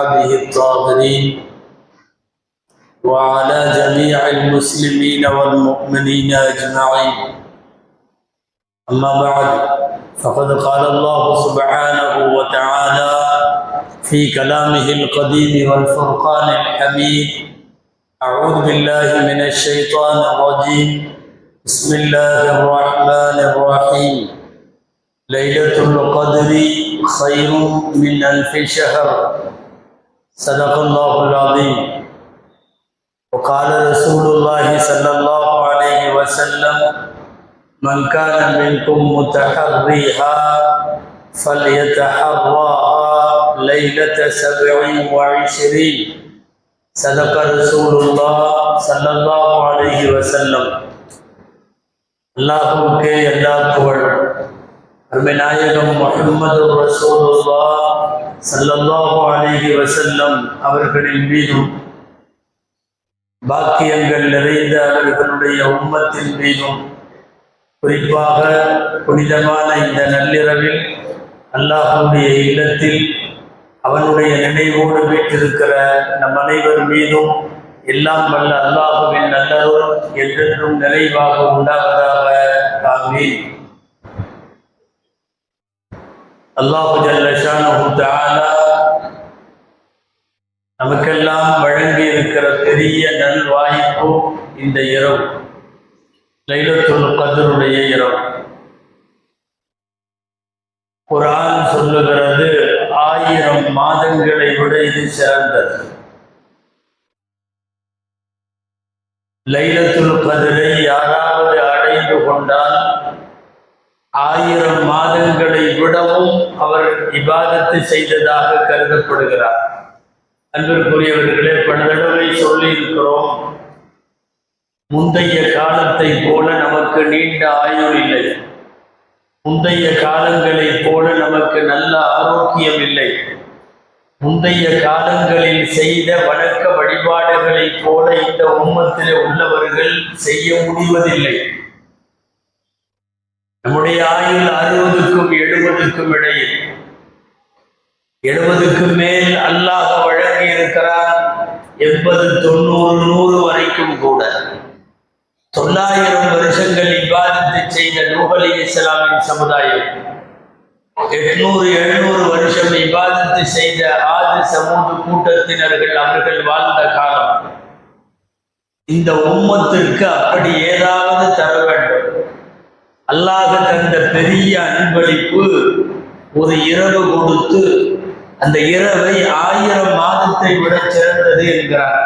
وأصحابه الطاهرين وعلى جميع المسلمين والمؤمنين أجمعين. أما بعد فقد قال الله سبحانه وتعالى في كلامه القديم والفرقان الحميد أعوذ بالله من الشيطان الرجيم. بسم الله الرحمن الرحيم. ليلة القدر خير من ألف شهر. صدق الله العظيم وقال رسول الله صلى الله عليه وسلم من كان منكم متحريها فليتحرها ليلة سبع وعشرين صدق رسول الله صلى الله عليه وسلم اللهم كي اللہ کو ومن نائب محمد رسول الله சல்லல்லாஹு அலைஹி வசல்லம் அவர்களின் மீதும் பாக்கியங்கள் நிறைந்த அவர்களுடைய உம்மத்தின் மீதும் குறிப்பாக புனிதமான இந்த நள்ளிரவில் அல்லாஹனுடைய இல்லத்தில் அவனுடைய நினைவோடு வீட்டிருக்கிற நம் அனைவர் மீதும் எல்லாம் வல்ல அல்லாஹுவின் நல்லருள் என்றென்றும் நிறைவாக உண்டாவதாக. ஆமீன். அல்லாஹு நமக்கெல்லாம் வழங்கி இருக்கிற பெரிய நல்வாய்ப்பு இந்த இரவு. லைலத்துல் கதருடைய இரவு. குரான் சொல்லுகிறது ஆயிரம் மாதங்களை விட இது சிறந்தது. லைலத்துல் கதிரை யாராவது அடைந்து கொண்டால் ஆயிரம் மாதங்களை விடவும் இபாதத்து செய்ததாக கருதப்படுகிறார். அன்பிற்குரியவர்களே பல தடவை சொல்லியிருக்கிறோம் முந்தைய காலத்தை போல நமக்கு நீண்ட ஆயுள் இல்லை. முந்தைய காலங்களைப் போல நமக்கு நல்ல ஆரோக்கியம் இல்லை. முந்தைய காலங்களில் செய்த வணக்க வழிபாடுகளைப் போல இந்த உம்மத்திலே உள்ளவர்கள் செய்ய முடிவதில்லை. நம்முடைய ஆயுள் அறுபதுக்கும் எழுபதுக்கும் இடையில். எழுபதுக்கு மேல் அல்லாஹ் வழங்கி இருக்கிறார் எண்பது தொண்ணூறு நூறு வரைக்கும் கூட. தொள்ளாயிரம் வருஷங்கள் இவ்வாதத்தை செய்த நூபலி இஸ்லாமின் சமுதாயம். எட்நூறு எழுநூறு வருஷம் இவ்வாதத்தை செய்த ஆதி சமூக கூட்டத்தினர்கள் அவர்கள் வாழ்ந்த காலம். இந்த உம்மத்திற்கு அப்படி ஏதாவது தர வேண்டும். அல்லாஹ் தந்த பெரிய அன்பளிப்பு ஒரு இரவு கொடுத்து அந்த இரவை ஆயிரம் மாதத்தை விட சிறந்தது என்கிறார்.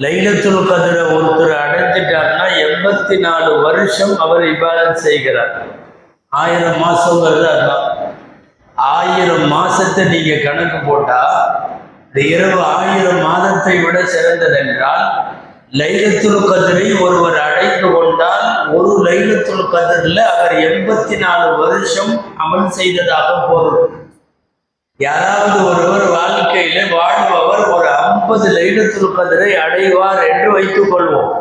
லைலத்துல் கதிர ஒருத்தர் அடைஞ்சிட்டார்னா எண்பத்தி நாலு வருஷம் அவர் இபாதத் செய்கிறார். ஆயிரம் மாசங்கிறது அதுதான் ஆயிரம் மாசத்தை நீங்க கணக்கு போட்டா இந்த இரவு ஆயிரம் மாதத்தை விட சிறந்தது என்றால் லைலத்துல் கதிரை ஒருவர் அடைந்து கொண்டால் ஒரு லைலத்துல் கதிரில் அவர் எண்பத்தி நாலு வருஷம் அமல் செய்ததாக பொருள். யாராவது ஒருவர் வாழ்க்கையில வாழ்பவர் ஒரு ஐம்பது லைலத்துல் கதிரை அடைவார் என்று வைத்துக் கொள்வோம்.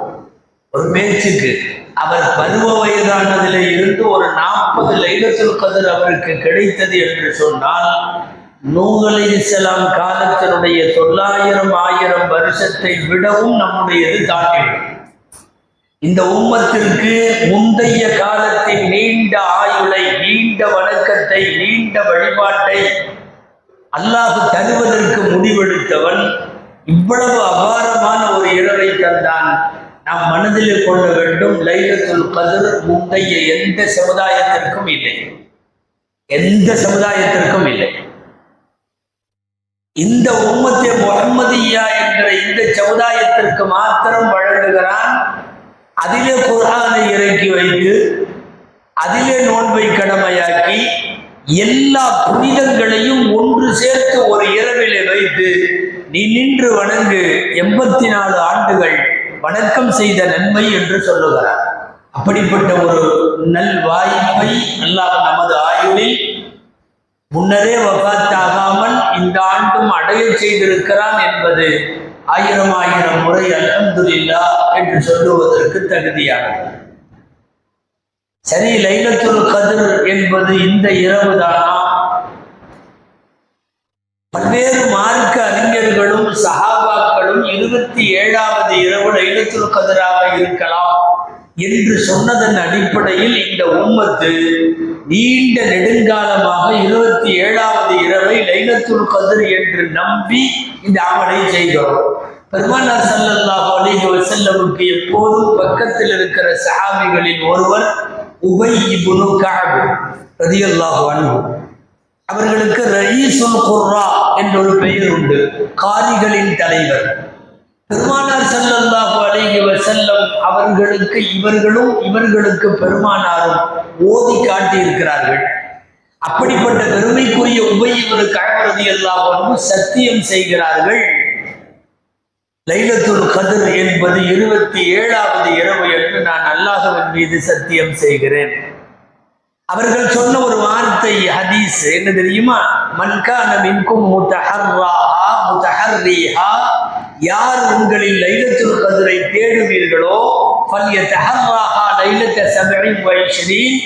ஒரு பேச்சுக்கு அவர் பருவ வயதானதில் இருந்து ஒரு நாற்பது லைலத்துல் கதிர் அவருக்கு கிடைத்தது என்று சொன்னால் நூகலை இஸ்லாம் காலத்தினுடைய தொள்ளாயிரம் ஆயிரம் வருஷத்தை விடவும் நம்முடையது தாண்டிவிடும் இந்த உம்மத்திற்கு முந்தைய காலத்தின் நீண்ட ஆயுளை நீண்ட வணக்கத்தை நீண்ட வழிபாட்டை அல்லாஹ் தருவதற்கு முடிவெடுத்தவன் இவ்வளவு அபாரமான ஒரு இரவை தந்தான். நாம் மனதில் கொள்ள வேண்டும் லைலத்துல் கதிர் முந்தைய எந்த சமுதாயத்திற்கும் இல்லை. எந்த சமுதாயத்திற்கும் இல்லை. இந்த உம்மத்திய முகம்மதியா என்ற இந்த சமுதாயத்திற்கு மாத்திரம் வழங்குகிறான். அதிலே குரானை இறக்கி வைத்து அதிலே நோன்பை கடமையாக்கி எல்லா புனிதங்களையும் ஒன்று சேர்த்து ஒரு இரவிலே வைத்து நீ நின்று வணங்கு எண்பத்தி நாலு ஆண்டுகள் வணக்கம் செய்த நன்மை என்று சொல்லுகிறார். அப்படிப்பட்ட ஒரு நல் வாய்ப்பை அல்லாஹ் நமது ஆயுளில் முன்னரே வபாத்தாகாமல் இந்த ஆண்டும் அடைய செய்திருக்கிறான் என்பது ஆயிரம் ஆயிரம் முறை அலமதுல்லா என்று சொல்லுவதற்கு தகுதியானது. சரி லைலத்துல் கதிர் என்பது இந்த இரவு தானா பல்வேறு மார்க்க அறிஞர்களும் சஹாபாக்களும் இருபத்தி ஏழாவது இரவு லைலத்துல் கதிராக இருக்கலாம் என்று சொன்னதன் அடிப்படையில் இந்த உம்மத்து நீண்ட நெடுங்காலமாக இருபத்தி ஏழாவது இரவை லைலத்துல் கதிர் என்று நம்பி இந்த அமலை செய்கிறோம் பெருமானார் ஸல்லல்லாஹு அலிஹி வசல்லமுக்கு எப்போதும் பக்கத்தில் இருக்கிற சஹாபிகளில் ஒருவர் உபை இப்னு கஅப் ரலியல்லாஹு அவர்களுக்கு ரயீசுல் குர்ரா என்ற ஒரு பெயர் உண்டு. காரிகளின் தலைவர். பெருமானார் செல்லல்லாஹு அலைஹி செல்லம் அவர்களுக்கு இவர்களும் இவர்களுக்கு பெருமானாரும் ஓதி காட்டியிருக்கிறார்கள். அப்படிப்பட்ட பெருமைக்குரிய உபயவர் கழகிறது எல்லாம் சத்தியம் செய்கிறார்கள். லைலத்துல் கதிர் என்பது இருபத்தி ஏழாவது இரவு என்று நான் அல்லாஹவன் மீது சத்தியம் செய்கிறேன். அவர்கள் சொன்ன ஒரு வார்த்தை ஹதீஸ் என்ன தெரியுமா? மன்கான மின்கும் முத்தஹர்ராஹா முத்தஹர்ரீஹா யார் உங்களில் லைலத்துல் கதிரை தேடுவீர்களோ ஃபல்யதஹர்ராஹா லைலத்த சபஇ வயஷ்ரீன்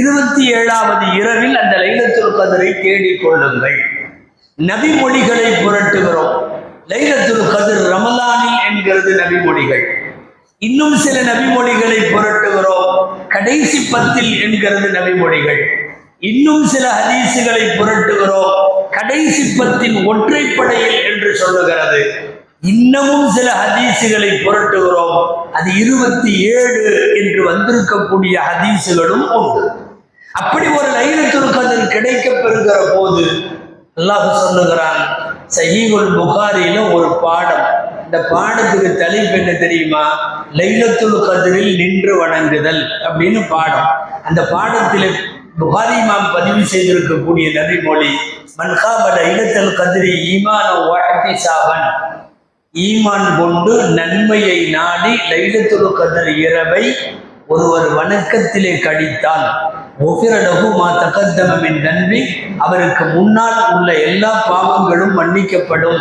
இருபத்தி ஏழாவது இரவில் அந்த லைலத்துல் கதிரை தேடிக் கொள்ளுங்கள். நபி மொழிகளை புரட்டுகிறோம். லைலத்துல் கதிர் ரமலானில் என்கிறது நபிமொழிகள். இன்னும் சில நபிமொழிகளை புரட்டுகிறோம். கடைசி பத்தில் என்கிறது நபிமொழிகள். இன்னும் சில ஹதீசுகளை புரட்டுகிறோம். கடைசி பத்தின் ஒற்றைப்படையில் என்று சொல்லுகிறது. இன்னமும் சில ஹதீசுகளை புரட்டுகிறோம். அது இருபத்தி ஏழு என்று வந்திருக்கக்கூடிய ஹதீசுகளும் உண்டு. அப்படி ஒரு லைலத்துல் கதிர் கிடைக்கப் பெறுகிற போது அல்லாஹ் சொல்லுகிறான் சஹீகுல் புகாரியில ஒரு பாடம். இந்த பாடத்துக்கு தலைப்பு என்ன தெரியுமா? லைலத்துல் கதிரில் நின்று வணங்குதல் அப்படின்னு பாடம். அந்த பாடத்தில் புகாரி மாம் பதிவு செய்திருக்கக்கூடிய நபிமொழி மன்காபட லைலத்துல் கதிரி ஈமான வாழ்த்தி சாவன் ஈமான் கொண்டு நன்மையை நாடி லைலத்துல் கதிர் இரவை ஒருவர் வணக்கத்திலே கழித்தால் ஒபிரலகு மா தகத்தமின் நன்றி அவருக்கு முன்னால் உள்ள எல்லா பாவங்களும் மன்னிக்கப்படும்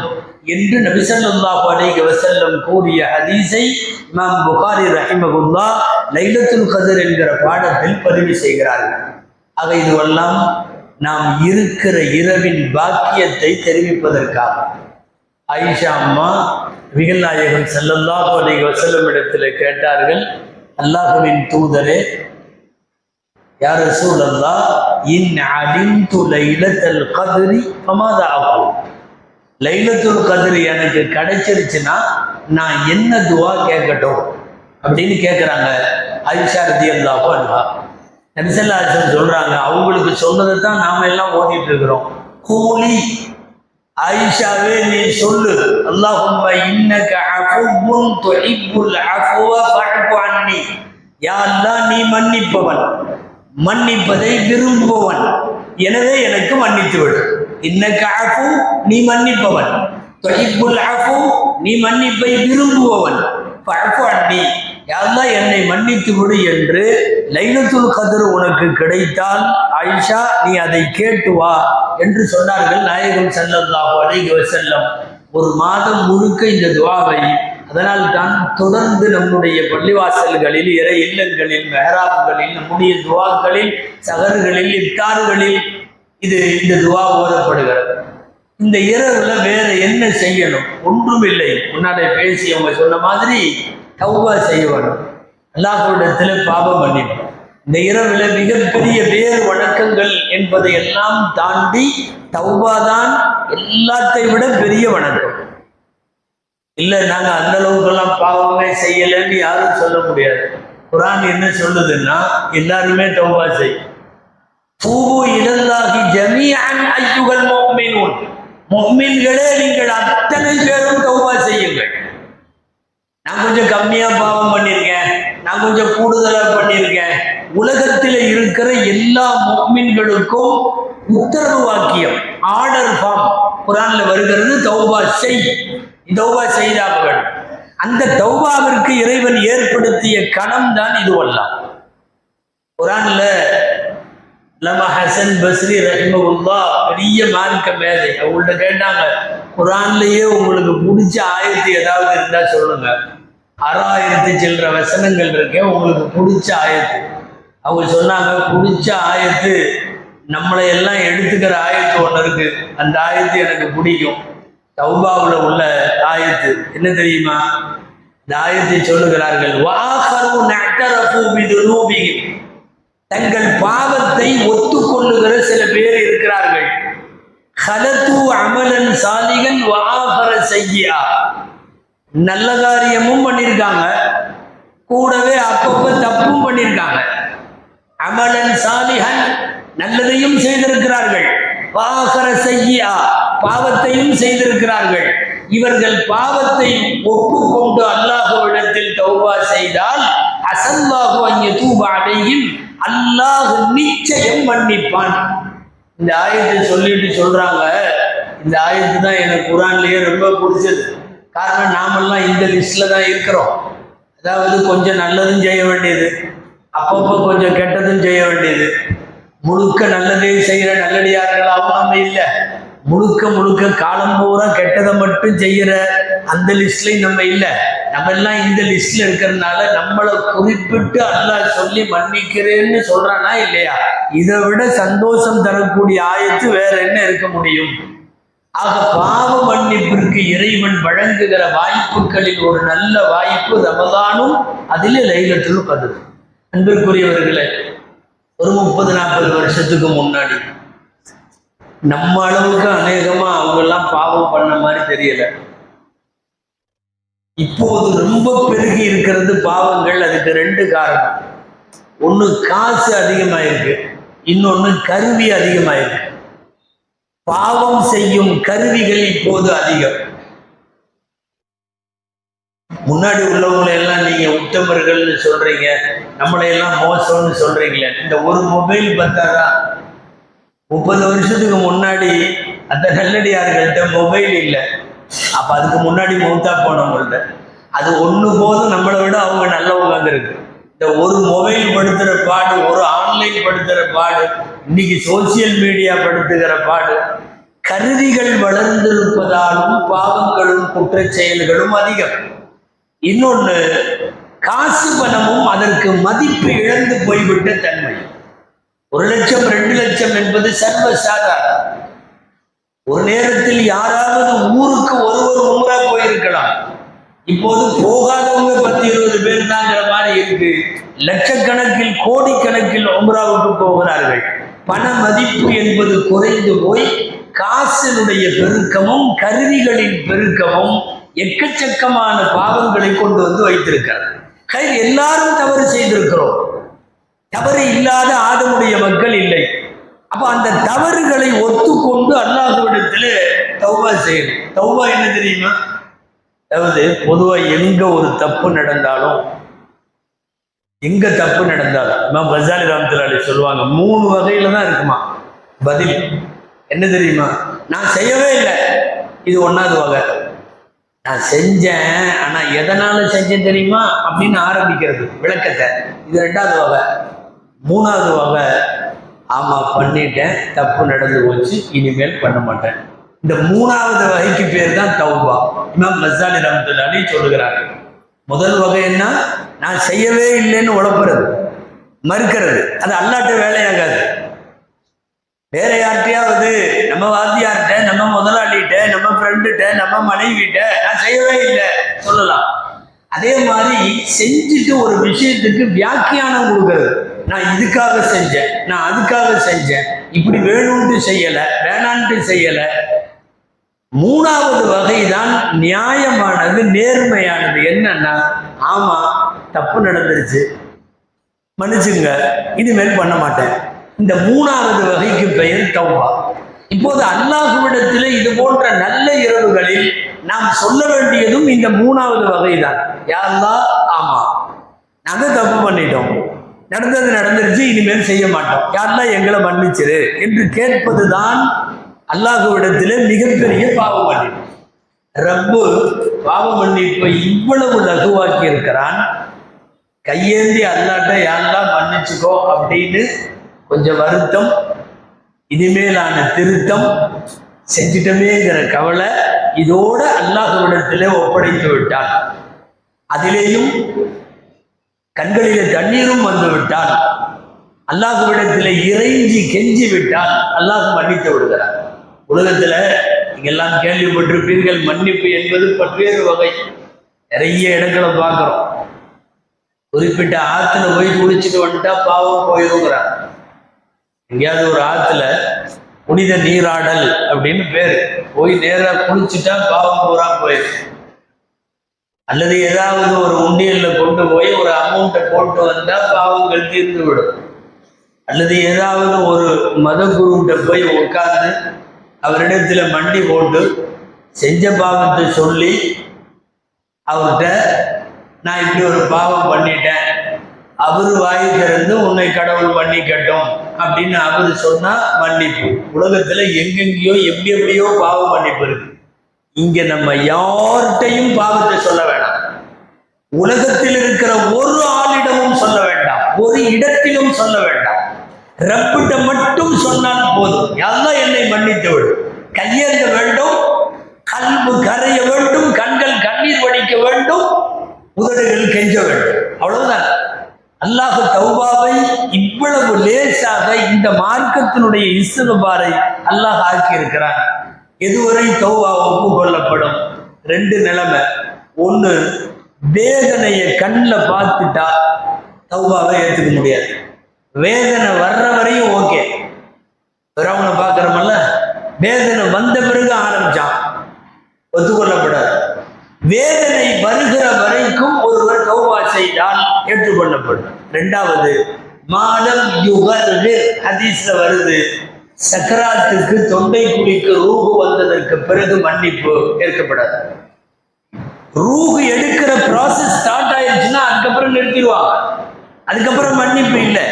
என்று நபிசல்லாஹு அலைஹி வசல்லம் கூறிய ஹதீஸை இமாம் புகாரி ரஹிமகுல்லா லைலத்துல் கதிர் என்கிற பாடத்தில் பதிவு செய்கிறார்கள். ஆக இதுவெல்லாம் நாம் இருக்கிற இரவின் பாக்கியத்தை தெரிவிப்பதற்காக. ஐஷா அம்மா நபிகள் நாயகம் ஸல்லல்லாஹு அலைஹி வசல்லம் இடத்தில் கேட்டார்கள் அல்லாஹுவின் தூதரே யார் ரசூலல்லா இன் அலிம்து லைலத்தல் கதிரி பமாதாகும் லைலத்துல் கதிரி எனக்கு கிடைச்சிருச்சுன்னா நான் என்ன துவா கேட்கட்டும் அப்படின்னு கேட்குறாங்க ஐஷா ரதி அல்லாஹோ அல்ஹா நபிசல்லாசன் சொல்றாங்க அவங்களுக்கு சொன்னதை தான் நாம எல்லாம் ஓதிட்டு இருக்கிறோம். கூலி ஆயிஷாவே நீ சொல்லு அல்லாஹும் இன்னக அஃபுவுன் துஹிப்புல் அஃபுவ ஃபஅஃபு அன்னி யா நீ மன்னிப்பவன். மன்னிப்பதை விரும்புபவன் எனவே எனக்கு மன்னித்து விடு. இன்னக ஆஃபு நீ மன்னிப்பவன். துஹிப்புல் அஃபு நீ மன்னிப்பை விரும்புபவன் ஃபஅஃபு அன்னி. என்னை மன்னித்து விடு என்று லைலத்துல் கதிர் உனக்கு கிடைத்தால் ஆயிஷா நீ அதை கேட்டு வா என்று சொன்னார்கள் நாயகம் ஸல்லல்லாஹு அலைஹி வஸல்லம். ஒரு மாதம் முழுக்க இந்த துவாவை அதனால் தான் தொடர்ந்து நம்முடைய பள்ளிவாசல்களில் இறை இல்லங்களில் மெஹராப்களில் நம்முடைய துவாக்களில் சகர்களில் இட்டார்களில் இது இந்த துவா ஓதப்படுகிறது. இந்த இரவுல வேற என்ன செய்யணும்? ஒன்றுமில்லை. முன்னாடி பேசி அவங்க சொன்ன மாதிரி தௌபா செய்யணும். அல்லாஹ்விடத்துல பாபம் பண்ணிடும். இந்த இரவுல மிகப்பெரிய வேறு வணக்கங்கள் என்பதை எல்லாம் தாண்டி தௌபா தான் எல்லாத்தை விட பெரிய வணக்கம். இல்ல நாங்க அந்த அளவுக்கெல்லாம் பாவமே செய்யலைன்னு யாரும் சொல்ல முடியாது. குரான் என்ன சொல்லுதுன்னா எல்லாருமே தௌபா செய். தூபு இலல்லாஹி ஜமியான் ஐயுகள் முஃமினூன். மொஹ்மின்களே நீங்கள் அத்தனை பேரும் தௌபா செய்யுங்கள். நான் கொஞ்சம் கம்மியா பாவம் பண்ணியிருக்கேன். நான் கொஞ்சம் கூடுதலா பண்ணியிருக்கேன். உலகத்தில் இருக்கிற எல்லா மொஹ்மின்களுக்கும் உத்தரவு வாக்கியம். ஆர்டர் ஃபார்ம் குரான்ல வருகிறது தௌபா செய். தௌபா செய்தார்கள். அந்த தௌபாவிற்கு இறைவன் ஏற்படுத்திய கணம் தான் இதுவெல்லாம் குரான்ல லம ஹசன் பஸ்ரி ரஹிமகுல்லா பெரிய மார்க்க மேதை. அவங்கள்ட்ட கேட்டாங்க குரான்லயே உங்களுக்கு பிடிச்ச ஆயத்து ஏதாவது இருந்தா சொல்லுங்க. ஆறாயிரத்தி சில்லற வசனங்கள் இருக்கேன் உங்களுக்கு பிடிச்ச ஆயத்து. அவங்க சொன்னாங்க பிடிச்ச ஆயத்து நம்மளை எல்லாம் எடுத்துக்கிற ஆயத்து ஒன்று இருக்கு. அந்த ஆயத்து எனக்கு பிடிக்கும். தௌபாவில் உள்ள ஆயத்து. என்ன தெரியுமா? இந்த ஆயத்தை சொல்லுகிறார்கள் தங்கள் பாவத்தை ஒத்துக்கொள்ளுகிற சில பேர் இருக்கிறார்கள். ஹலத்து அமலன் சாலிகன் வாஹர செய்யா நல்ல காரியமும் பண்ணியிருக்காங்க கூடவே அப்பப்ப தப்பும் பண்ணியிருக்காங்க அமலன் சாலிகன் நல்லதையும் செய்திருக்கிறார்கள். வாகர செய்யா பாவத்தையும் செய்திருக்கிறார்கள். இவர்கள் பாவத்தை ஒப்புக்கொண்டு அல்லாஹுவிடத்தில் தௌபா செய்தால் அசல்லாஹு அங்கே தூபாடையில் அல்லாஹ் நிச்சயம் மன்னிப்பான். இந்த ஆயத்தை சொல்லிட்டு சொல்றாங்க. இந்த ஆயத்து தான் எனக்கு குரான்லயே ரொம்ப பிடிச்சது. காரணம் நாமெல்லாம் இந்த லிஸ்ட்ல தான் இருக்கிறோம். அதாவது கொஞ்சம் நல்லதும் செய்ய வேண்டியது. அப்பப்போ கொஞ்சம் கெட்டதும் செய்ய வேண்டியது. முழுக்க நல்லதே செய்கிற நல்லடியார்களாகவும் நம்ம இல்லை. முழுக்க முழுக்க காலம் பூரா கெட்டதை மட்டும் செய்கிற அந்த லிஸ்ட்லையும் நம்ம இல்லை. நம்ம எல்லாம் இந்த லிஸ்ட்ல இருக்கிறதுனால நம்மளை குறிப்பிட்டு அல்லாஹ் சொல்லி மன்னிக்கிறேன்னு சொல்றானா இல்லையா? இதை விட சந்தோஷம் தரக்கூடிய ஆயத்து வேற என்ன இருக்க முடியும்? ஆக பாவ மன்னிப்பிற்கு இறைவன் வழங்குகிற வாய்ப்புகளில் ஒரு நல்ல வாய்ப்பு ரமதானும் அதில் லைலத்துல் பதிவு அன்பிற்குரியவர்களை ஒரு முப்பது நாற்பது வருஷத்துக்கு முன்னாடி. நம்ம அளவுக்கு அநேகமா அவங்க எல்லாம் பாவம் பண்ண மாதிரி தெரியல. இப்போது ரொம்ப பெருகி இருக்கிறது பாவங்கள் அதுக்கு ரெண்டு காரணம். ஒண்ணு காசு அதிகமாயிருக்கு இன்னொன்னு கருவி அதிகமாயிருக்கு. பாவம் செய்யும் கருவிகள் இப்போது அதிகம். முன்னாடி உள்ளவங்களை எல்லாம் நீங்க உத்தமர்கள்னு சொல்கிறீங்க நம்மளை எல்லாம் மோசம்னு சொல்கிறீங்களே இந்த ஒரு மொபைல் பார்த்தாதான் முப்பது வருஷத்துக்கு முன்னாடி அந்த நல்லடியார்கள்ட்ட மொபைல் இல்லை. அப்போ அதுக்கு முன்னாடி மூத்தா போனவங்கள்ட்ட அது ஒன்று போதும் நம்மளை விட அவங்க நல்லவங்க இருக்கு. இந்த ஒரு மொபைல் படுத்துகிற பாடு ஒரு ஆன்லைன் படுத்துகிற பாடு இன்னைக்கு சோசியல் மீடியா படுத்துகிற பாடு கருவிகள் வளர்ந்திருப்பதாலும் பாவங்களும் குற்ற செயல்களும் அதிகம். இன்னொன்று காசு பணமும் அதற்கு மதிப்பு இழந்து போய்விட்ட தன்மை. ஒரு லட்சம் ரெண்டு லட்சம் என்பது சர்வ சாதாரணம். ஒரு நேரத்தில் யாராவது ஊருக்கு ஒருவர் உமரா போயிருக்கலாம். இப்போது போகாதவங்க பத்து இருபது பேர் தாங்கிற மாதிரி இருக்கு. லட்சக்கணக்கில் கோடிக்கணக்கில் உம்ராவுக்கு போகிறார்கள். பண மதிப்பு என்பது குறைந்து போய் காசினுடைய பெருக்கமும் கருவிகளின் பெருக்கமும் எக்கச்சக்கமான பாவங்களை கொண்டு வந்து வைத்திருக்கிறார் கை எல்லாரும் தவறு செய்திருக்கிறோம். தவறு இல்லாத ஆதமுடைய மக்கள் இல்லை. அப்ப அந்த தவறுகளை ஒத்துக்கொண்டு அல்லாஹ்விடத்துல தௌபா செய்யணும். தௌபா என்ன தெரியுமா? அதாவது பொதுவா எங்க ஒரு தப்பு நடந்தாலும் எங்க தப்பு நடந்தாலும் இமாம் கசாலி ராமத்துலாலி சொல்லுவாங்க மூணு வகையில தான் இருக்குமா? பதில். என்ன தெரியுமா? நான் செய்யவே இல்லை. இது ஒன்னாவது வகை. நான் செஞ்சேன் ஆனா எதனால செஞ்சேன் தெரியுமா? அப்படின்னு ஆரம்பிக்கிறது விளக்கத்தை. இது ரெண்டாவது வகை. மூணாவது வகை ஆமா பண்ணிட்டேன் தப்பு நடந்து போச்சு இனிமேல் பண்ண மாட்டேன். இந்த மூணாவது வகைக்கு பேர் தான் தௌபா. இமாம் மசாலி ரஹமத்துல்லாலி சொல்லுகிறாங்க முதல் வகை என்ன? நான் செய்யவே இல்லைன்னு உழப்புறது மறுக்கிறது. அது அல்லாட்ட வேலையாகாது. வேற யார்கிட்டயாவது நம்ம வாத்தியார்கிட்ட நம்ம முதலாளிகிட்ட நம்ம ஃப்ரெண்டுகிட்ட நம்ம மனைவிட்ட செய்யவே இல்லை. சொல்லலாம். அதே மாதிரி செஞ்சுட்டு ஒரு விஷயத்துக்கு வியாக்கியானம் கொடுக்கறது. நான் இதுக்காக செஞ்சேன் நான் அதுக்காக செஞ்சேன் இப்படி வேணும்ட்டு செய்யலை வேணான்ட்டு செய்யலை. மூணாவது வகை தான் நியாயமானது நேர்மையானது. என்னன்னா ஆமா தப்பு நடந்துருச்சு. மன்னிச்சுங்க இனிமேல் பண்ண மாட்டேன். இந்த மூணாவது வகைக்கு பெயர் தௌபா. இப்போது அல்லாஹுவிடத்தில் இது போன்ற நல்ல இரவுகளில் நாம் சொல்ல வேண்டியதும் இந்த மூணாவது வகை தான் யாரெல்லாம் ஆமா. நாங்க தப்பு பண்ணிட்டோம். நடந்தது நடந்துருச்சு இனிமேல் செய்ய மாட்டோம். யாரெல்லாம் எங்களை மன்னிச்சிரு என்று கேட்பதுதான் அல்லாஹுவிடத்தில் மிகப்பெரிய பாவ மன்னிப்பு ரப்பு பாவ மன்னிப்பை இவ்வளவு லகுவாக்கி இருக்கிறான். கையேந்தி அல்லாட்ட யாரெல்லாம் மன்னிச்சுக்கோ அப்படின்னு கொஞ்சம் வருத்தம் இனிமேலான திருத்தம் செஞ்சிட்டமேங்கிற கவலை இதோட அல்லாஹுவிடத்திலே ஒப்படைத்து விட்டான். அதிலேயும் கண்களிலே தண்ணீரும் வந்து விட்டான். அல்லாஹுவிடத்திலே இறைஞ்சி கெஞ்சி விட்டால் அல்லாஹ் மன்னித்து விடுகிறார் உலகத்துல நீங்க எல்லாம் கேள்விப்பட்டிருப்பீர்கள் மன்னிப்பு என்பது பல்வேறு வகை. நிறைய இடங்களை பார்க்குறோம். குறிப்பிட்ட ஆற்றுல போய் குளிச்சுட்டு வந்துட்டா பாவம் போயிருங்கிறார் எங்கேயாவது ஒரு ஆற்றுல புனித நீராடல் அப்படின்னு பேரு. போய் நேராக குளிச்சுட்டா பாவம் பூரா போயிடும். அல்லது ஏதாவது ஒரு உண்டியல்ல கொண்டு போய் ஒரு அமௌண்ட்டை போட்டு வந்தா பாவங்கள் தீர்ந்து விடும் அல்லது ஏதாவது ஒரு மத குருகிட்ட போய் உட்கார்ந்து அவரிடத்துல மண்டி போட்டு செஞ்ச பாவத்தை சொல்லி அவர்கிட்ட நான் இப்படி ஒரு பாவம் பண்ணிட்டேன். அவர் வாய் திறந்து உன்னை கடவுள் பண்ணிக்கட்டும். அப்படின்னு அவர் சொன்னா மன்னிப்பு. உலகத்துல எங்கெங்கேயோ எப்படி எப்படியோ பாவம் மன்னிப்பு இருக்கு. இங்க நம்ம யார்கிட்டையும் பாவத்தை சொல்ல வேண்டாம் உலகத்தில் இருக்கிற ஒரு ஆளிடமும் சொல்ல வேண்டாம். ஒரு இடத்திலும் சொல்ல வேண்டாம். ரப்பிட்ட மட்டும் சொன்னால் போதும். எல்லாம் என்னை மன்னித்து விடும் கையேந்த வேண்டும் கல்வு கரைய வேண்டும் கண்கள் கண்ணீர் வடிக்க வேண்டும் உதடுகள் கெஞ்ச வேண்டும். அவ்வளவுதான். அல்லாஹ் தௌபாவை இவ்வளவு லேசாக இந்த மார்க்கத்தினுடைய இஸ்தபாரை அல்லாஹ் ஆக்கி இருக்கிறான் எதுவரை தௌவா ஒப்புக்கொள்ளப்படும்? ரெண்டு நிலைமை. ஒன்று வேதனையை கண்ணில் பார்த்துட்டா தௌபாவை ஏற்றுக்க முடியாது. வேதனை வர்ற வரையும் ஓகே. பிறவனை பார்க்குறோமல்ல வேதனை வந்த பிறகு ஆரம்பிச்சான் ஒத்துக்கொள்ளப்படாது. வேதனை வருகிற வரைக்கும் ஒருவர் தௌபா செய்தால் ஏற்றுக்கொள்ளப்படும். ரெண்டாவது மாலம் யுகர் ஹதீஸ்ல வருது. சக்கராத்துக்கு தொண்டை குழிக்கு ரூகு வந்ததற்கு பிறகு மன்னிப்பு ஏற்கப்படாது. ரூகு எடுக்கிற ப்ராசஸ் ஸ்டார்ட் ஆயிடுச்சுன்னா அதுக்கப்புறம் நிறுத்திடுவாங்க. அதுக்கப்புறம் மன்னிப்பு இல்லை.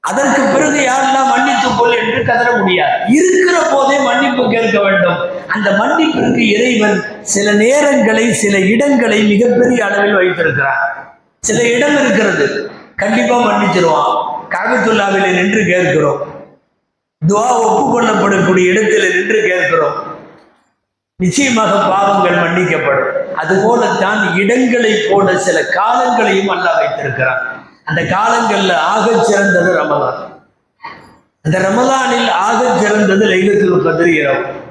அதற்கு பிறகு யாரெல்லாம் மன்னித்து கொள் என்று கதற முடியாது. இருக்கிற போதே மன்னிப்பு கேட்க வேண்டும். அந்த மன்னிப்பிற்கு இறைவன் சில நேரங்களை சில இடங்களை மிகப்பெரிய அளவில் வைத்திருக்கிறார். சில இடம் இருக்கிறது. கண்டிப்பா மன்னிச்சிருவான். காகத்துல்லாவில நின்று கேட்கிறோம். துவா ஒப்புக்கொள்ளப்படக்கூடிய இடத்துல நின்று கேட்கிறோம். நிச்சயமாக பாவங்கள் மன்னிக்கப்படும். அதுபோலத்தான் இடங்களை போல சில காலங்களையும் அல்ல வைத்திருக்கிறான். அந்த காலங்கள்ல ஆகச் சிறந்தது ரமலான். அந்த ரமலானில் ஆக சிறந்தது லைலத்தில் கதிர்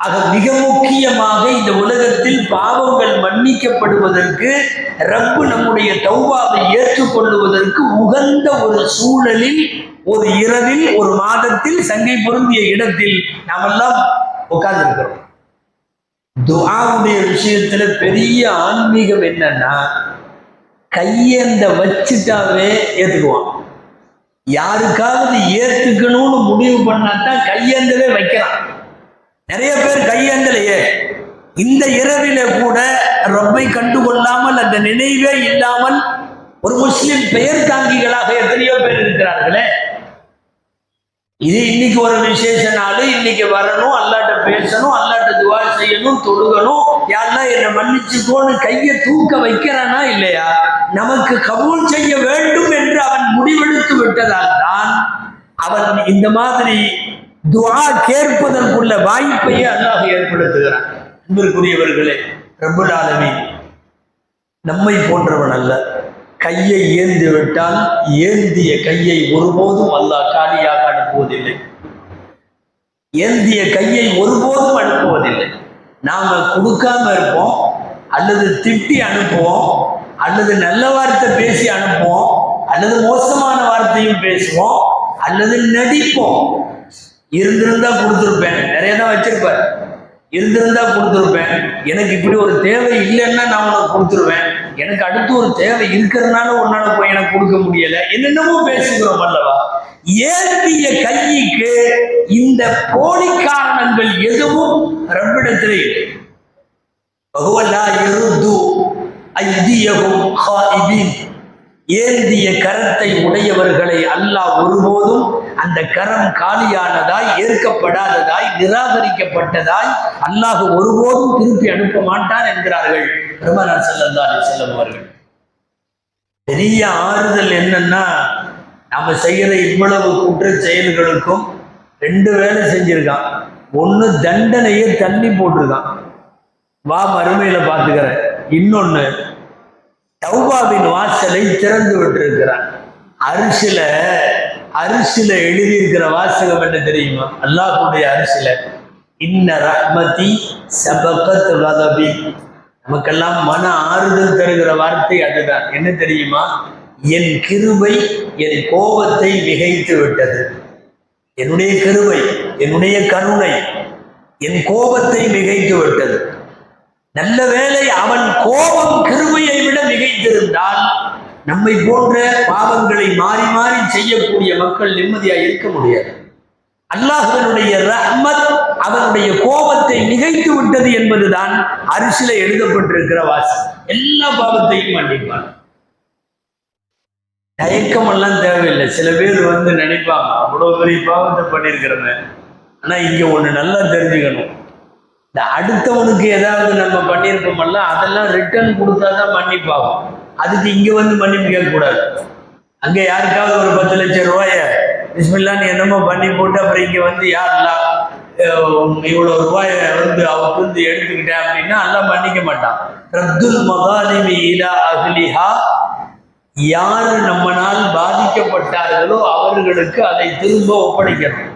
ஆக மிக முக்கியமாக இந்த உலகத்தில் பாவங்கள் மன்னிக்கப்படுவதற்கு ரப்பு நம்முடைய தௌபாவை ஏற்றுக்கொள்ளுவதற்கு உகந்த ஒரு சூழலில் ஒரு இரவில் ஒரு மாதத்தில் சங்கை பொருந்திய இடத்தில் நாம் எல்லாம் உட்கார்ந்துருக்கிறோம். துவாவுடைய விஷயத்துல பெரிய ஆன்மீகம் என்னன்னா கையேந்த வச்சுட்டாவே ஏத்துக்குவான். யாருக்காவது ஏத்துக்கணும்னு முடிவு பண்ணாதான் கையேந்தவே வைக்கலாம். நிறைய பேர் கையேந்தலையே. இந்த இரவில கூட ரப்பை கண்டுகொள்ளாமல் அந்த நினைவே இல்லாமல் ஒரு முஸ்லிம் பெயர் தாங்கிகளாக எத்தனையோ பேர் இருக்கிறார்களே. இது இன்னைக்கு ஒரு விசேஷ நாள் இன்னைக்கு வரணும் அல்லாட்ட பேசணும் அல்லாட்ட துவா செய்யணும் தொழுகணும். யாரெல்லாம் என்னை மன்னிச்சுக்கோன்னு கையை தூக்க வைக்கிறானா இல்லையா? நமக்கு கபூல் செய்ய வேண்டும் என்று அவன் முடிவெடுத்து விட்டதால் தான் அவன் இந்த மாதிரி துவா கேட்பதற்குள்ள வாய்ப்பையே அல்லாஹ் ஏற்படுத்துகிறான். அன்பிற்குரியவர்களே ரப்புல் ஆலமீன் நம்மை போன்றவன் அல்ல. கையை ஏந்தி விட்டால் ஏந்திய கையை ஒருபோதும் அல்லாஹ் காலியாக அனுப்புவதில்லை. ஏந்திய கையை ஒருபோதும் அனுப்புவதில்லை. நாம கொடுக்காம இருப்போம் அல்லது திட்டி அனுப்புவோம் அல்லது நல்ல வார்த்தை பேசி அனுப்புவோம் அல்லது மோசமான வார்த்தையும் பேசுவோம் அல்லது நடிப்போம். இருந்திருந்தா கொடுத்துருப்பேன். நிறைய தான் வச்சிருப்பார். இருந்திருந்தா கொடுத்துருப்பேன். எனக்கு இப்படி ஒரு தேவை இல்லைன்னா நான் உனக்கு கொடுத்துருவேன். எனக்கு அடுத்து ஒரு தேவை இருக்கிறதுனால உன்னால போய் எனக்கு கொடுக்க முடியல. என்னென்னமோ பேசுகிறோம் அல்லவா? ஏற்றிய கையிக்கு இந்த போலி காரணங்கள் எதுவும் ரப்பிடத்திலே இல்லை. ஏந்திய கரத்தை உடையவர்களை அல்லாஹ் ஒருபோதும் அந்த கரம் காலியானதாய் ஏற்கப்படாததாய் நிராகரிக்கப்பட்டதாய் அல்லாஹ் ஒருபோதும் திருப்பி அனுப்ப மாட்டான் என்கிறார்கள் பெருமனார் செல்லல்லா செல்லும் அவர்கள். பெரிய ஆறுதல் என்னன்னா நம்ம செய்யற இவ்வளவு குற்ற செயல்களுக்கும் ரெண்டு வேலை செஞ்சிருக்கான். ஒண்ணு தண்டனையை தள்ளி போட்டிருக்கான். வா மறுமையில பாத்துக்கிறேன் இன்னொன்னு தௌபாவின் வாசலை திறந்து விட்டிருக்கிறான் அரிசில அரிசில எழுதியிருக்கிற வாசகம் என்ன தெரியுமா? அல்லாஹுடைய அரிசில. இன்ன ரஹ்மதி சபகத் கதபி நமக்கெல்லாம் மன ஆறுதல் தருகிற வார்த்தை அதுதான். என்ன தெரியுமா? என் கிருபை என் கோபத்தை மிகைத்து விட்டது. என்னுடைய கிருபை என்னுடைய கருணை என் கோபத்தை மிகைத்து விட்டது. நல்ல வேளை அவன் கோபம் கிருமையை விட மிகைத்திருந்தால் நம்மை போன்ற பாவங்களை மாறி மாறி செய்யக்கூடிய மக்கள் நிம்மதியாக இருக்க முடியாது. அல்லாஹனுடைய ரஹ்மத் அவனுடைய கோபத்தை நிகழ்த்து விட்டது என்பதுதான் அரிசில எழுதப்பட்டிருக்கிற வாசி எல்லா பாவத்தையும் மன்னிப்பான். தயக்கம் எல்லாம் தேவையில்லை. சில பேர் வந்து நினைப்பாங்க அவ்வளவு பெரிய பாவத்தை பண்ணியிருக்கிறவன். ஆனா இங்க ஒண்ணு நல்லா தெரிஞ்சுக்கணும். இந்த அடுத்தவனுக்கு ஏதாவது நம்ம பண்ணியிருக்கோமல்ல அதெல்லாம் ரிட்டர்ன் கொடுத்தாதான் மன்னிப்பாகும். அதுக்கு இங்கே வந்து மன்னிப்பு கேட்கக்கூடாது. அங்கே யாருக்காவது ஒரு பத்து லட்சம் ரூபாய பிஸ்மில்லான்னு என்னமோ பண்ணி போட்டு அப்புறம் இங்கே வந்து யாரெல்லாம் இவ்வளோ ரூபாயை வந்து அவருக்கு வந்து எடுத்துக்கிட்டேன் அப்படின்னா எல்லாம் மன்னிக்க மாட்டான். ரத்துல் மகாலிமி இலா அஹ்லிஹா யார் நம்மனால் பாதிக்கப்பட்டார்களோ அவர்களுக்கு அதை திரும்ப ஒப்படைக்கணும்.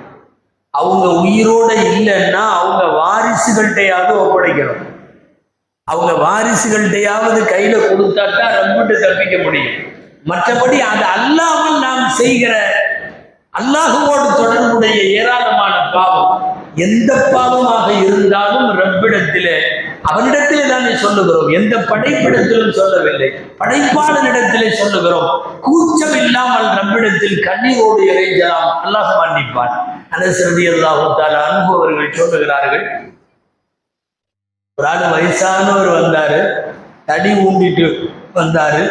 அவங்க உயிரோட இல்லைன்னா அவங்க வாரிசுகள்கிட்டையாவது ஒப்படைக்கணும். அவங்க வாரிசுகள்கிட்டையாவது கையில கொடுத்தாட்டா ரப்பிட்டு தப்பிக்க முடியும். மற்றபடி அது அல்லாமல் நாம் செய்கிற அல்லாஹுவோடு தொடர்புடைய ஏராளமான பாவம் எந்த பாவமாக இருந்தாலும் ரப்பிடத்திலே அவனிடத்திலே தானே சொல்லுகிறோம். எந்த படைப்பிடத்திலும் சொல்லவில்லை. படைப்பாளனிடத்திலே சொல்லுகிறோம். கூச்சம் இல்லாமல் ரப்பிடத்தில் கண்ணீரோடு இறைஞ்சலாம். அல்லாஹ் மன்னிப்பான். அனசரதி அல்லாஹால அனுபவர்கள் சொல்லுகிறார்கள். ஒரு ஆள் வயசானவர் வந்தாரு தடி ஊண்டிட்டு வந்தாரு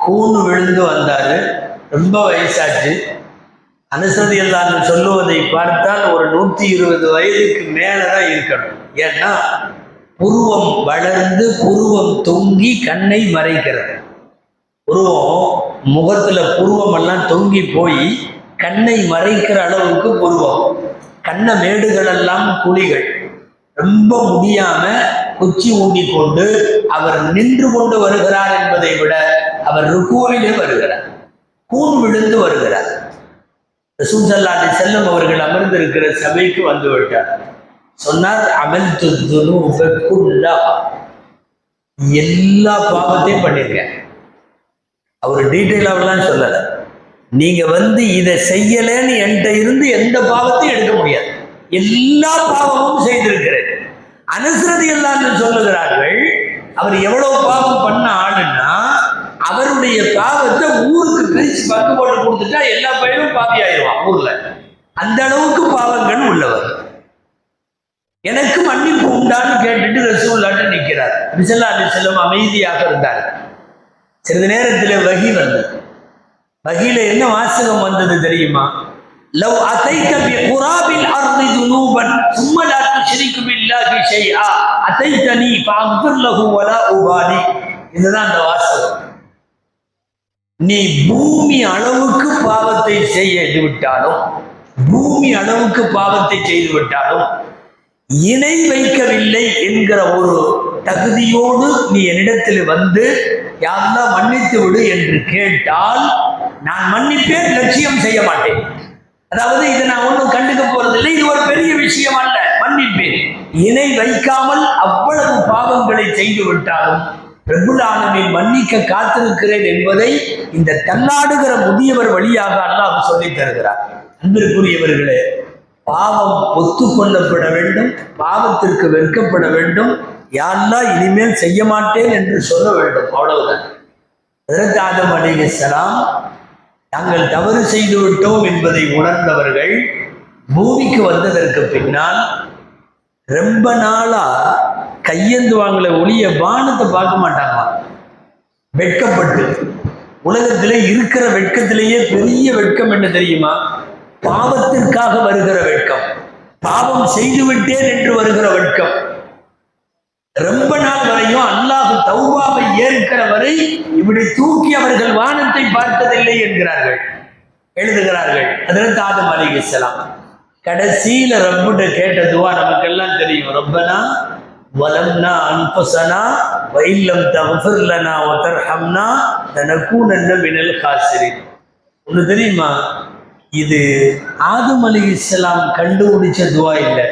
கூண்டு விழுந்து வந்தாரு ரொம்ப வயசாச்சு. அனுசதி எல்லான்னு சொல்லுவதை பார்த்தால் ஒரு நூற்றி இருபது வயதுக்கு மேலதான் இருக்கணும். ஏன்னா புருவம் வளர்ந்து புருவம் தொங்கி கண்ணை மறைக்கிறது. புருவம் முகத்துல புருவம் எல்லாம் தொங்கி போய் கண்ணை மறைக்கிற அளவுக்கு உருவம் கண்ண மேடுகள் எல்லாம் குழிகள். ரொம்ப முடியாம குச்சி ஊண்டி கொண்டு அவர் நின்று கொண்டு வருகிறார் என்பதை விட அவர் ருக்குவிலே வருகிறார். கூன் விழுந்து வருகிறார். ரசூசல்லாட்டி செல்லம் அவர்கள் அமர்ந்திருக்கிற சபைக்கு வந்து விட்டார். சொன்னார் அமல் எல்லா பாவத்தையும் பண்ணியிருக்கேன் அவர் டீட்டெயிலாகலாம் சொல்லலை. நீங்க வந்து இதை செய்யலைன்னு என்கிட்ட இருந்து எந்த பாவத்தையும் எடுக்க முடியாது. எல்லா பாவமும் செய்திருக்கிறேன். அனுசரதி எல்லாம் சொல்லுகிறார்கள் அவர் எவ்வளவு பாவம் பண்ண ஆளுன்னா அவருடைய பாவத்தை ஊருக்கு பிரிச்சு பங்கு போட்டு கொடுத்துட்டா எல்லா பயிரும் பாவி ஆயிடுவான் ஊர்ல. அந்த அளவுக்கு பாவங்கள் உள்ளவர். எனக்கு மன்னிப்பு உண்டான்னு கேட்டுட்டு ரசூல்லாட்டு நிற்கிறார் விசல்லா அலி செல்லம் அமைதியாக இருந்தார். சிறிது நேரத்தில் வகி வந்தது. வகையில என்ன வாசகம் வந்தது தெரியுமா? லவ் அதைக்க பி குராபில் அர்தி துனூபன் சும்ம லா துஷ்ரிகு பில்லாஹி ஷைஆ அதைத்தனி ஃபஅக்ஃபிர் லஹு வலா உபாலி. இதுதான் அந்த வாசகம். நீ பூமி அளவுக்கு பாவத்தை செய்து விட்டாலும் பூமி அளவுக்கு பாவத்தை செய்து விட்டாலும் இணை வைக்கவில்லை என்கிற ஒரு தகுதியோடு நீ என்னிடத்தில் வந்து யாரெல்லாம் மன்னித்து விடு என்று கேட்டால் நான் மன்னிப்பேன் லட்சியம் செய்ய மாட்டேன். அதாவது இதை நான் ஒன்றும் கண்டுக்க போறதில்லை இது ஒரு பெரிய விஷயம் அல்ல மன்னிப்பேன். இணை வைக்காமல் அவ்வளவு பாவங்களை செய்து விட்டாலும் பிரபுலானவை மன்னிக்க காத்திருக்கிறேன் என்பதை இந்த தள்ளாடுகிற முதியவர் வழியாக அல்லாஹ் சொல்லித் தருகிறார். அன்பிற்குரியவர்களே பாவம் ஒத்துக்கொள்ளப்பட வேண்டும் பாவத்திற்கு வெட்கப்பட வேண்டும். யாரெல்லாம் இனிமேல் செய்ய மாட்டேன் என்று சொல்ல வேண்டும் அவ்வளவுதான். அதற்கு ஆதம் அலிகலாம் நாங்கள் தவறு செய்து விட்டோம் என்பதை உணர்ந்தவர்கள் பூமிக்கு வந்ததற்கு பின்னால் ரொம்ப நாளா கையேந்துவாங்களே ஒளிய வானத்தை பார்க்க மாட்டாங்களாம். வெட்கப்பட்டு. உலகத்திலே இருக்கிற வெட்கத்திலேயே பெரிய வெட்கம் என்ன தெரியுமா? பாவத்திற்காக வருகிற வெட்கம். பாவம் செய்துவிட்டேன் என்று வருகிற வெட்கம். ரொம்ப நாள் வரையும் அல்லாஹு தௌபாவை ஏற்கிற வரை இப்படி தூக்கி அவர்கள் வானத்தை பார்த்ததில்லை என்கிறார்கள். எழுதுகிறார்கள். அதில் ஆதம் அலிகலாம் கடைசியில ரப்பிட்ட கேட்ட துவா நமக்கெல்லாம் தெரியும். ரப்பனா வலம்னா அன்பசனா வைல்லம் தகஃபிர் லனா வதர்ஹம்னா லனகூனன்ன மினல் காசிரின். ஒன்று தெரியுமா? இது ஆதம் அலி இஸ்லாம் கண்டுபிடிச்ச துவா இல்லை.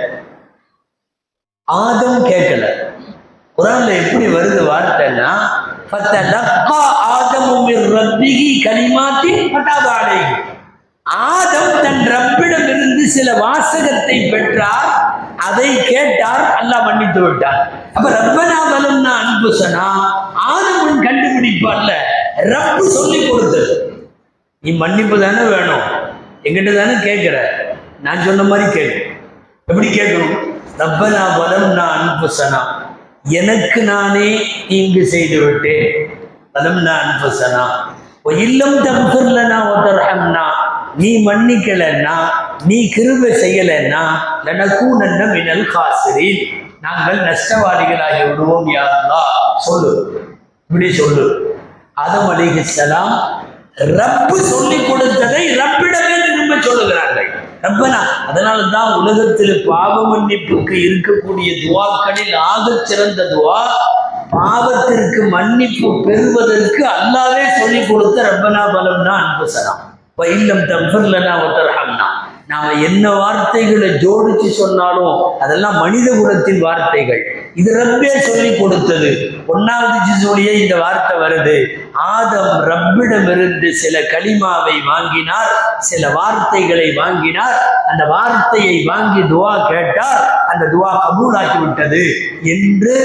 ஆதம் கேட்கல. குரான்ல எப்படி வருது வார்த்தைன்னா ஃபத்தலக்கா ஆதமும் மிர் ரப்பிஹி கலிமாத்தின் ஆதம் தன் ரப்பிடமிருந்து சில வாசகத்தை பெற்றார் அதை கேட்டார் அல்லாஹ் மன்னித்து விட்டார். அப்ப ரப்பனா வலம்னா அன்புசனா ஆதமன் கண்டுபிடிப்பு அல்ல ரப்பு சொல்லி கொடுத்தது. நீ மன்னிப்பு தானே வேணும். எங்கிட்ட தானே கேட்கிற நான் சொன்ன மாதிரி கேட்கும் எப்படி கேட்கணும்? ரப்பனா வலம்னா அன்புசனா எனக்கு நானே தீங்கு செய்து விட்டேன் வலம்னா அன்புசனா இல்லம் தகுர்லனா ஒத்தர்ஹம்னா நீ மன்னிக்கலைன்னா நீ கிருபை செய்யலைன்னா நன்ன மினல் காசிரின். நாங்கள் நஷ்டவாதிகளாகி விடுவோம் யாருந்தா சொல்லு. இப்படி சொல்லு. ஆதம் அலிஹிஸ்ஸலாம் ரப்பு சொல்லி கொடுத்ததை ரப்பிடமே திரும்ப சொல்லுகிறார்கள். ரப்பனா அதனால தான் உலகத்தில் பாவ மன்னிப்புக்கு இருக்கக்கூடிய துவாக்களில் ஆக சிறந்த துவா பாவத்திற்கு மன்னிப்பு பெறுவதற்கு அல்லாவே சொல்லி கொடுத்த ரப்பனா பலம்னா அன்பு சலாம் இல்லம் தம்பர்லனா ஒத்தரஹம்னா நாம என்ன வார்த்தைகளை ஜோடிச்சு சொன்னாலும் அதெல்லாம் மனித குலத்தின் வார்த்தைகள். இது ரப்பே சொல்லி கொடுத்தது. ஒன்னாவது ஜிசுடைய இந்த வார்த்தை வருது. ஆதம் ரப்பிடமிருந்து சில களிமாவை வாங்கினார் சில வார்த்தைகளை வாங்கினார். அந்த வார்த்தையை வாங்கி துவா கேட்டார். அந்த துவா கபூலாக்கி விட்டது. என்று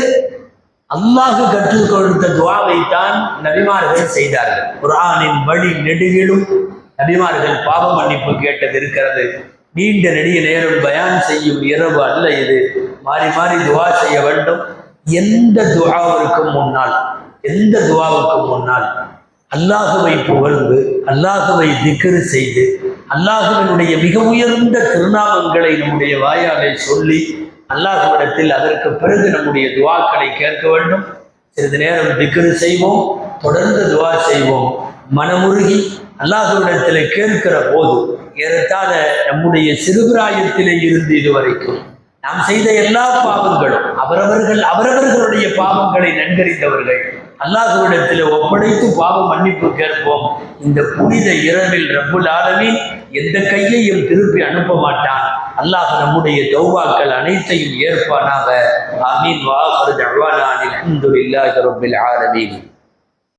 அல்லாஹு கற்றுக் கொடுத்த துவாவைத்தான் நபிமார்கள் செய்தார்கள். குரானின் வழி நெடுகிலும் நபிமார்கள் பாவ மன்னிப்பு கேட்டது இருக்கிறது நீண்ட நெடிய நேரம் பயான் செய்யும் இரவு அல்ல இது. மாறி மாறி துவா செய்ய வேண்டும். எந்த துவாவிற்கு முன்னால் எந்த துவாவுக்கு முன்னால் அல்லாஹுவை புகழ்ந்து அல்லாஹுவை திக்ரு செய்து அல்லாஹுவனுடைய மிக உயர்ந்த திருநாமங்களை நம்முடைய வாயாலே சொல்லி அல்லாஹுவிடத்தில் அதற்கு பிறகு நம்முடைய துவாக்களை கேட்க வேண்டும். சிறிது நேரம் திக்ரு செய்வோம் தொடர்ந்து துவா செய்வோம். மனமுருகி அல்லாஹுவிடத்தில் கேட்கிற போது ஏறத்தாழ நம்முடைய சிறுபிராயத்திலே இருந்து இதுவரைக்கும் நாம் செய்த எல்லா பாவங்களும் அவரவர்கள் அவரவர்களுடைய பாவங்களை நன்கறிந்தவர்கள் அல்லாஹுவிடத்தில் ஒப்படைத்து பாவ மன்னிப்பு கேட்போம். இந்த புனித இரவில் ரப்புல் ஆலமின் எந்த கையையும் திருப்பி அனுப்ப மாட்டான். அல்லாஹ் நம்முடைய தௌவாக்கள் அனைத்தையும் ஏற்பானாக. ஆமீன். வாஹர் தழ்வானானில் அல்ஹம்துலில்லாஹி ரப்பில் ஆலமீன்.